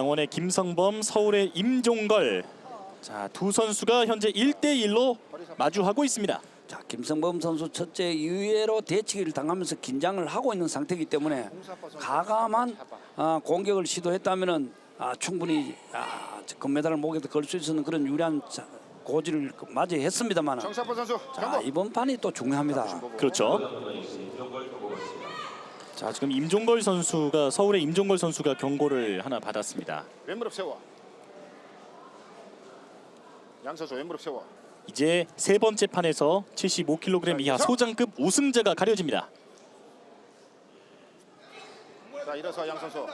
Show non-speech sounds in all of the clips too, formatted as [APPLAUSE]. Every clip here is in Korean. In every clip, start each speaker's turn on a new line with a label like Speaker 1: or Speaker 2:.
Speaker 1: 강원의 김성범, 서울의 임종걸. 자, 두 선수가 현재 1대 1로 마주하고 있습니다.
Speaker 2: 자 김성범 선수 첫째 의외로 대치기를 당하면서 긴장을 하고 있는 상태이기 때문에 가감한 아, 공격을 시도했다면은 아, 충분히 아, 금메달을 목에도 걸 수 있는 그런 유리한 자- 고지를 맞이했습니다만
Speaker 3: 정사포 선수
Speaker 2: 자. 이번 판이 또 중요합니다.
Speaker 1: 그렇죠. 자, 지금 임종걸 선수가 서울의 임종걸 선수가 경고를 하나 받았습니다.
Speaker 3: 왼무릎 세워. 양 선수 왼무릎 세워.
Speaker 1: 이제 세 번째 판에서 75kg 이하 소장급 우승자가 가려집니다.
Speaker 3: 자 일어서 양 선수.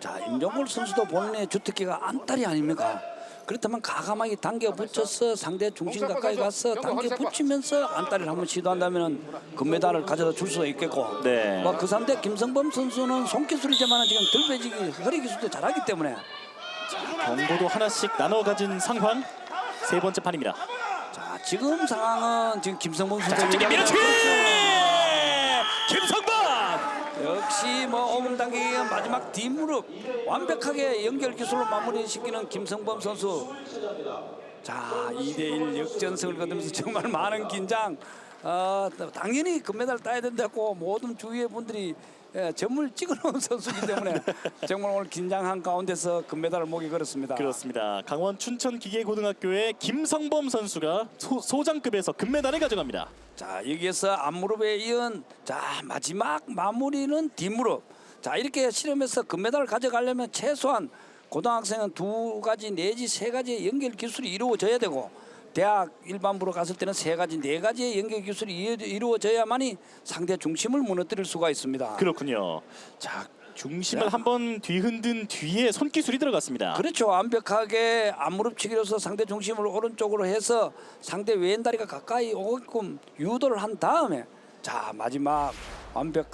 Speaker 2: 자 임종걸 선수도 본인의 주특기가 안달이 아닙니까? 그렇다면 가감하게 당겨 붙여서 상대 중심 가까이 가서 당겨 붙이면서 안달을 한번 시도한다면 금메달을 가져다 줄 수가 있겠고
Speaker 1: 네.
Speaker 2: 뭐 그 상대 김성범 선수는 손기술이지만 지금 들배지기 허리 기술도 잘하기 때문에
Speaker 1: 경고도 하나씩 나눠 가진 상황. 세 번째 판입니다.
Speaker 2: 자 지금 상황은 지금 김성범 선수
Speaker 1: 갑자기 밀어치기! 김성범!
Speaker 2: 역시 뭐 5분 단계 마지막 뒷무릎 완벽하게 연결 기술로 마무리시키는 김성범 선수. 자 2대1 역전승을 거두면서 정말 많은 긴장. 어, 당연히 금메달 따야 된다고 모든 주위의 분들이 예, 점을 찍어놓은 [LAUGHS] 선수이기 때문에 정말 오늘 긴장한 가운데서 금메달을 목에 걸었습니다.
Speaker 1: 그렇습니다. 강원 춘천 기계고등학교의 김성범 선수가 소, 소장급에서 금메달을 가져갑니다.
Speaker 2: 자 여기에서 앞무릎에 이은 자 마지막 마무리는 뒷무릎 자 이렇게 실험해서 금메달을 가져가려면 최소한 고등학생은 두 가지 내지 세 가지의 연결 기술이 이루어져야 되고 대학 일반부로 갔을 때는 세 가지 네 가지의 연결 기술이 이루- 이루어져야만이 상대 중심을 무너뜨릴 수가 있습니다.
Speaker 1: 그렇군요. 자, 중심을
Speaker 2: 자.
Speaker 1: 한번 뒤흔든 뒤에 손기술이 들어갔습니다.
Speaker 2: 그렇죠. 완벽하게 앞무릎치기로서 상대 중심을 오른쪽으로 해서 상대 왼다리가 가까이 오게끔 유도를 한 다음에 자 마지막 완벽한